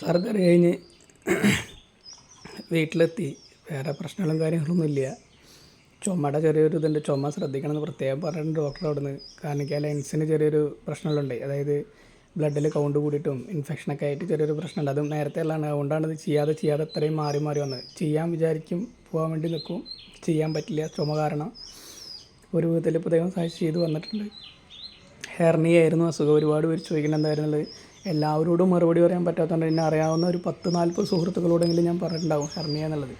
Surgery കഴിഞ്ഞ് വീട്ടിലെത്തി. വേറെ പ്രശ്നങ്ങളും കാര്യങ്ങളൊന്നും ഇല്ല ചുമയുടെ ചെറിയൊരു ഇതുണ്ട്. ചുമ ശ്രദ്ധിക്കണം എന്ന് പ്രത്യേകം പറഞ്ഞിട്ടുണ്ട് ഡോക്ടർ അവിടുന്ന്. കാരണം എനിക്ക് ലെൻസിന് ചെറിയൊരു പ്രശ്നങ്ങളുണ്ട്. അതായത് ബ്ലഡിൽ കൗണ്ട് കൂടിയിട്ടും ഇൻഫെക്ഷനൊക്കെ ആയിട്ട് ചെറിയൊരു പ്രശ്നമുണ്ട്. അതും നേരത്തെ ഉള്ളതാണ്. അതുകൊണ്ടാണ് ഇത് ചെയ്യാതെ ചെയ്യാതെ അത്രയും മാറി മാറി വന്നത്. ചെയ്യാൻ വിചാരിക്കും പോകാൻ വേണ്ടി നിൽക്കും. ചെയ്യാൻ പറ്റില്ല. ചുമ കാരണം ഒരു വിധത്തിൽ ദൈവം സഹായിച്ച് ചെയ്ത് വന്നിട്ടുണ്ട്. ഹെർണിയായിരുന്നു അസുഖം ഒരുപാട് പേര് എന്തായിരുന്നുള്ളത് എല്ലാവരോടും മറുപടി പറയാൻ പറ്റാത്തതുകൊണ്ട് എന്നെ അറിയാവുന്ന ഒരു പത്ത് നാൽപ്പത് സുഹൃത്തുക്കളോടെങ്കിലും ഞാൻ പറഞ്ഞിട്ടുണ്ടാവും ഹെർണിയ എന്നുള്ളത്.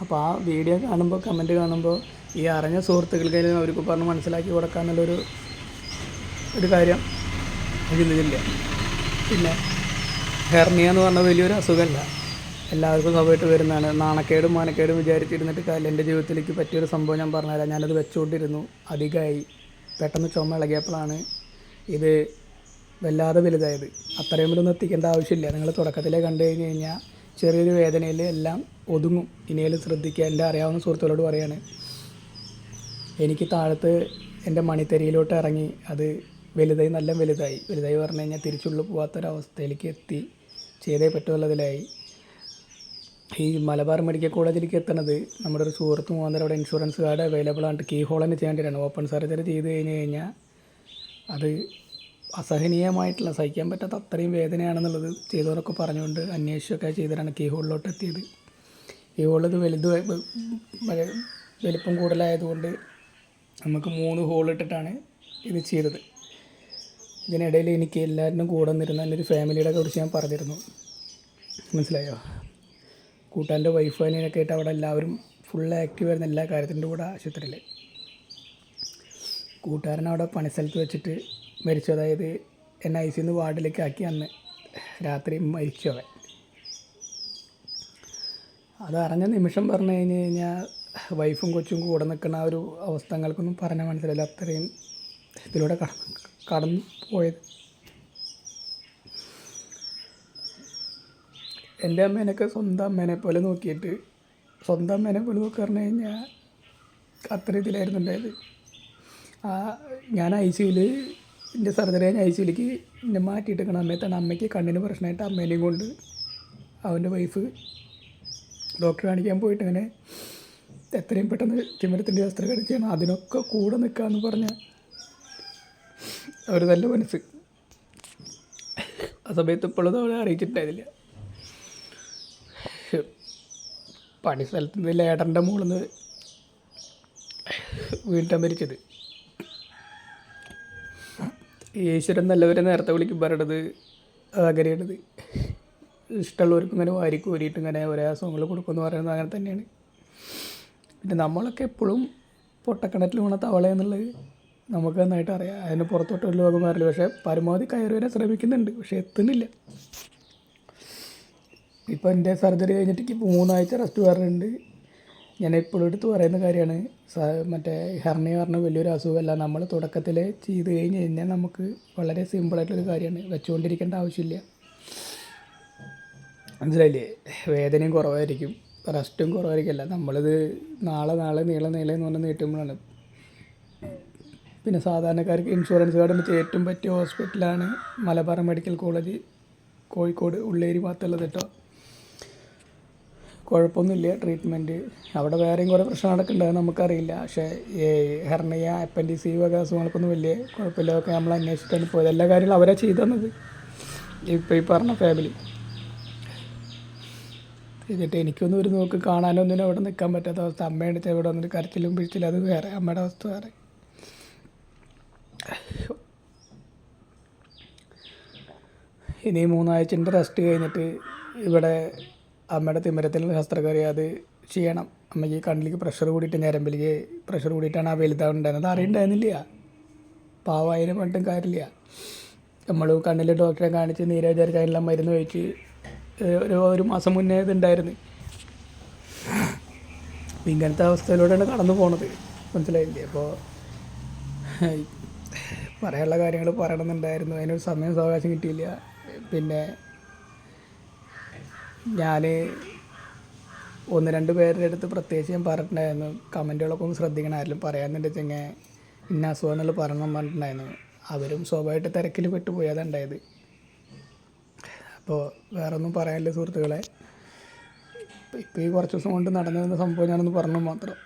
അപ്പോൾ ആ വീഡിയോ കാണുമ്പോൾ കമന്റ് കാണുമ്പോൾ ഈ അറിഞ്ഞ സുഹൃത്തുക്കൾക്കായാലും അവർക്ക് പറഞ്ഞ് മനസ്സിലാക്കി കൊടുക്കുക എന്നുള്ളൊരു ഒരു കാര്യം ചിന്തിച്ചില്ല പിന്നെ ഹെർണിയ എന്ന് പറഞ്ഞാൽ വലിയൊരു അസുഖമല്ല എല്ലാവർക്കും സ്വഭാവമായിട്ട് വരുന്നതാണ്. നാണക്കേടും മാനക്കേടും വിചാരിച്ചിരുന്നിട്ട് കാര്യം എന്റെ ജീവിതത്തിലേക്ക് പറ്റിയൊരു സംഭവം ഞാൻ പറഞ്ഞുതരാം. ഞാനത് വെച്ചുകൊണ്ടിരുന്നു. അധികമായി. പെട്ടെന്ന് ചുമ ഇളകിയപ്പോഴാണ് ഇത് വല്ലാതെ വലുതായത്. അത്രയും വലുതൊന്നും എത്തിക്കേണ്ട ആവശ്യമില്ല. നിങ്ങൾ തുടക്കത്തിലേ കണ്ടു കഴിഞ്ഞ് കഴിഞ്ഞാൽ ചെറിയൊരു വേദനയിൽ എല്ലാം ഒതുങ്ങും. ഇനിയും ശ്രദ്ധിക്കുക. എന്റെ അറിയാവുന്ന സുഹൃത്തുക്കളോട് പറയാണ് എനിക്ക് താഴത്ത് എന്റെ മണിത്തരിയിലോട്ട് ഇറങ്ങി അത് വലുതായി നല്ല വലുതായി. വലുതായി പറഞ്ഞു കഴിഞ്ഞാൽ തിരിച്ചുള്ളിൽ പോകാത്തൊരവസ്ഥയിലേക്ക് എത്തി. ചെയ്തേ പറ്റുള്ളതിലായി. ഈ മലബാർ മെഡിക്കൽ കോളേജിലേക്ക് എത്തണത് നമ്മുടെ ഒരു സുഹൃത്ത് മുഖാന്തരം അവിടെ ഇൻഷുറൻസ് കാർഡ് അവൈലബിൾ ആണ്. കീ ഹോൾ തന്നെ ചെയ്യേണ്ടതാണ് ഓപ്പൺ സർജറി ചെയ്ത് കഴിഞ്ഞ് കഴിഞ്ഞാൽ അത് അസഹനീയമായിട്ടുള്ള സഹിക്കാൻ പറ്റാത്ത അത്രയും വേദനയാണെന്നുള്ളത് ചെയ്തവരൊക്കെ പറഞ്ഞുകൊണ്ട് അന്വേഷിച്ചൊക്കെ ചെയ്തിട്ടാണ് കീ ഹോളിലോട്ട് എത്തിയത്. കീ ഹോളിൽ ഇത് വലുത് വലുപ്പം കൂടുതലായതുകൊണ്ട് നമുക്ക് മൂന്ന് ഹോളിട്ടിട്ടാണ് ഇത് ചെയ്തത്. ഇതിനിടയിൽ എനിക്ക് എല്ലാവരും കൂടെ നിന്നിരുന്ന എന്റെ ഒരു ഫാമിലിയുടെ കുറിച്ച് ഞാൻ പറഞ്ഞിരുന്നു. മനസ്സിലായോ? കൂട്ടാന്റെ വൈഫ് അതിനൊക്കെ ആയിട്ട് അവിടെ എല്ലാവരും ഫുൾ ആക്റ്റീവ് ആയിരുന്നു എല്ലാ കാര്യത്തിന്റെ കൂടെ ആശുപത്രിയിൽ. കൂട്ടുകാരൻ അവിടെ പണിസ്ഥലത്ത് വെച്ചിട്ട് മരിച്ചു. അതായത് എന്നെ ഐ സിന്ന് വാർഡിലേക്ക് ആക്കി അന്ന്. രാത്രി മരിച്ചു അവൻ. അതറിഞ്ഞ നിമിഷം പറഞ്ഞു കഴിഞ്ഞ് കഴിഞ്ഞാൽ വൈഫും കൊച്ചും കൂടെ നിൽക്കുന്ന ആ ഒരു അവസ്ഥകൾക്കൊന്നും പറഞ്ഞാൽ മനസ്സിലല്ല അത്രയും ഇതിലൂടെ കടന്ന് കടന്നു പോയത്. എന്റെ അമ്മേനൊക്കെ സ്വന്തം അമ്മേനെ പോലെ നോക്കിയിട്ട് സ്വന്തം അമ്മേനെ പോലെ നോക്കി പറഞ്ഞു കഴിഞ്ഞാൽ അത്ര ഇതിലായിരുന്നു ഉണ്ടായത്. ആ ഞാൻ ഐ സിയിൽ എന്റെ സർജറി ഞാൻ സിയിലേക്ക് എന്നെ മാറ്റിയിട്ടിരിക്കണ അമ്മയത്താണ് അമ്മയ്ക്ക് കണ്ണിന് പ്രശ്നമായിട്ട് അമ്മേനെയും കൊണ്ട് അവന്റെ വൈഫ് ഡോക്ടറെ കാണിക്കാൻ പോയിട്ട് ഇങ്ങനെ എത്രയും പെട്ടെന്ന് തിമിരത്തിന്റെ ശസ്ത്രക്രിയ ചെയ്യണം അതിനൊക്കെ കൂടെ നിൽക്കാമെന്ന് പറഞ്ഞ ഒരു നല്ല മനസ്സ്. ആ സമയത്ത് ഇപ്പോഴൊന്നും അവളെ അറിയിച്ചിട്ടുണ്ടായിരുന്നില്ല. പണി സ്ഥലത്ത് നിന്ന് ലേട്ടന്റെ മുകളിൽ നിന്ന് വീട്ടാൻ മരിച്ചത്. ഈശ്വരൻ നല്ലവരെ നേരത്തെ വിളിക്കും പറയണത് അങ്ങനെയാണത് ഇഷ്ടമുള്ളവർക്ക് ഇങ്ങനെ വാരി കോരിയിട്ട് ഇങ്ങനെ ഒരേ അസുഖങ്ങൾ കൊടുക്കുമെന്ന് പറയുന്നത് അങ്ങനെ തന്നെയാണ്. പിന്നെ നമ്മളൊക്കെ എപ്പോഴും പൊട്ടക്കിണറ്റിൽ വീണ തവള എന്നുള്ളത് നമുക്ക് നന്നായിട്ട് അറിയാം. അതിന് പുറത്തോട്ട് ഒരു ലോകം മാറില്ല. പക്ഷേ പരമാവധി കയറി വരാൻ ശ്രമിക്കുന്നുണ്ട്. പക്ഷേ എത്തുന്നില്ല. ഇപ്പോൾ എന്റെ സർജറി കഴിഞ്ഞിട്ട് ഇപ്പോൾ മൂന്നാഴ്ച റെസ്റ്റ് പറഞ്ഞിട്ടുണ്ട് ഞാൻ എപ്പോഴും എടുത്ത് പറയുന്ന കാര്യമാണ്. മറ്റേ ഹെർണി പറഞ്ഞ വലിയൊരു അസുഖമല്ല. നമ്മൾ തുടക്കത്തിൽ ചെയ്ത് കഴിഞ്ഞ് കഴിഞ്ഞാൽ നമുക്ക് വളരെ സിമ്പിളായിട്ടുള്ളൊരു കാര്യമാണ്. വെച്ചുകൊണ്ടിരിക്കേണ്ട ആവശ്യമില്ല. മനസ്സിലായില്ലേ? വേദനയും കുറവായിരിക്കും. റെസ്റ്റും കുറവായിരിക്കില്ല. നമ്മളിത് നാളെ നാളെ നീളെ നീളെ എന്ന് പറഞ്ഞ് നീട്ടുമ്പോഴാണ്. പിന്നെ സാധാരണക്കാർക്ക് ഇൻഷുറൻസ് കാർഡ് വെച്ച് ഏറ്റവും പറ്റിയ ഹോസ്പിറ്റലാണ് മലബാർ മെഡിക്കൽ കോളേജ് കോഴിക്കോട് ഉള്ളേരി ഭാഗത്തുള്ളത് കേട്ടോ. കുഴപ്പമൊന്നുമില്ല. ട്രീറ്റ്മെന്റ് അവിടെ വേറെയും കുറേ പ്രശ്നം നടക്കുന്നുണ്ട്. നമുക്കറിയില്ല. പക്ഷേ ഈ ഹെർണിയ അപ്പൻഡിസി വക അസുഖങ്ങൾക്കൊന്നും വലിയ കുഴപ്പമില്ല. ഒക്കെ നമ്മൾ അന്വേഷിച്ചിട്ടാണ് പോയത്. എല്ലാ കാര്യങ്ങളും അവരാണ് ചെയ്തു തന്നത്. ഇപ്പോൾ ഈ പറഞ്ഞ ഫാമിലി എന്നിട്ട് എനിക്കൊന്നും ഒരു നോക്ക് കാണാനൊന്നും അവിടെ നിൽക്കാൻ പറ്റാത്ത അവസ്ഥ. അമ്മ എടുത്ത് ഇവിടെ വന്നിട്ട് കരച്ചിലും പിടിച്ചില്ല അത് വേറെ. അമ്മയുടെ അവസ്ഥ വേറെ. ഇനി മൂന്നാഴ്ചന്റെ റെസ്റ്റ് കഴിഞ്ഞിട്ട് ഇവിടെ അമ്മയുടെ തിമിരത്തിൽ ശസ്ത്രക്രിയ അത് ചെയ്യണം. അമ്മയ്ക്ക് കണ്ണിലേക്ക് പ്രഷർ കൂടിയിട്ട് ഞരമ്പിലേക്ക് പ്രഷർ കൂടിയിട്ടാണ് ആ വലുതാവുണ്ടായിരുന്നത് അറിയണ്ടായിരുന്നില്ല. പാവായാലും പണ്ടും കാര്യമില്ല. നമ്മൾ കണ്ണിൽ ഡോക്ടറെ കാണിച്ച് നീര വിചാരിച്ച് അതിനുള്ള മരുന്ന് കഴിച്ച് ഒരു ഒരു മാസം മുന്നേ ഇതുണ്ടായിരുന്നു. അപ്പം ഇങ്ങനത്തെ അവസ്ഥയിലൂടെയാണ് കടന്നു പോണത്. മനസ്സിലായില്ലേ? അപ്പോൾ പറയാനുള്ള കാര്യങ്ങൾ പറയണമെന്നുണ്ടായിരുന്നു. അതിനൊരു സമയം സാവകാശം കിട്ടിയില്ല. പിന്നെ ഞാൻ ഒന്ന് രണ്ട് പേരുടെ അടുത്ത് പ്രത്യേകിച്ച് ഞാൻ പറഞ്ഞിട്ടുണ്ടായിരുന്നു. കമന്റുകളൊക്കെ ഒന്ന് ശ്രദ്ധിക്കണം. ആരെങ്കിലും ചെങ്ങ ഇന്ന അസുഖം എന്നുള്ള പറഞ്ഞു പറഞ്ഞിട്ടുണ്ടായിരുന്നു അവരും സ്വാഭാവികമായിട്ട് തിരക്കിൽ പെട്ടുപോയി അതുണ്ടായത് അപ്പോൾ വേറെ ഒന്നും പറയാനില്ല സുഹൃത്തുക്കളെ. ഇപ്പോൾ ഈ കുറച്ച് ദിവസം കൊണ്ട് നടന്നിരുന്ന സംഭവം ഞാനൊന്ന് പറഞ്ഞു മാത്രം.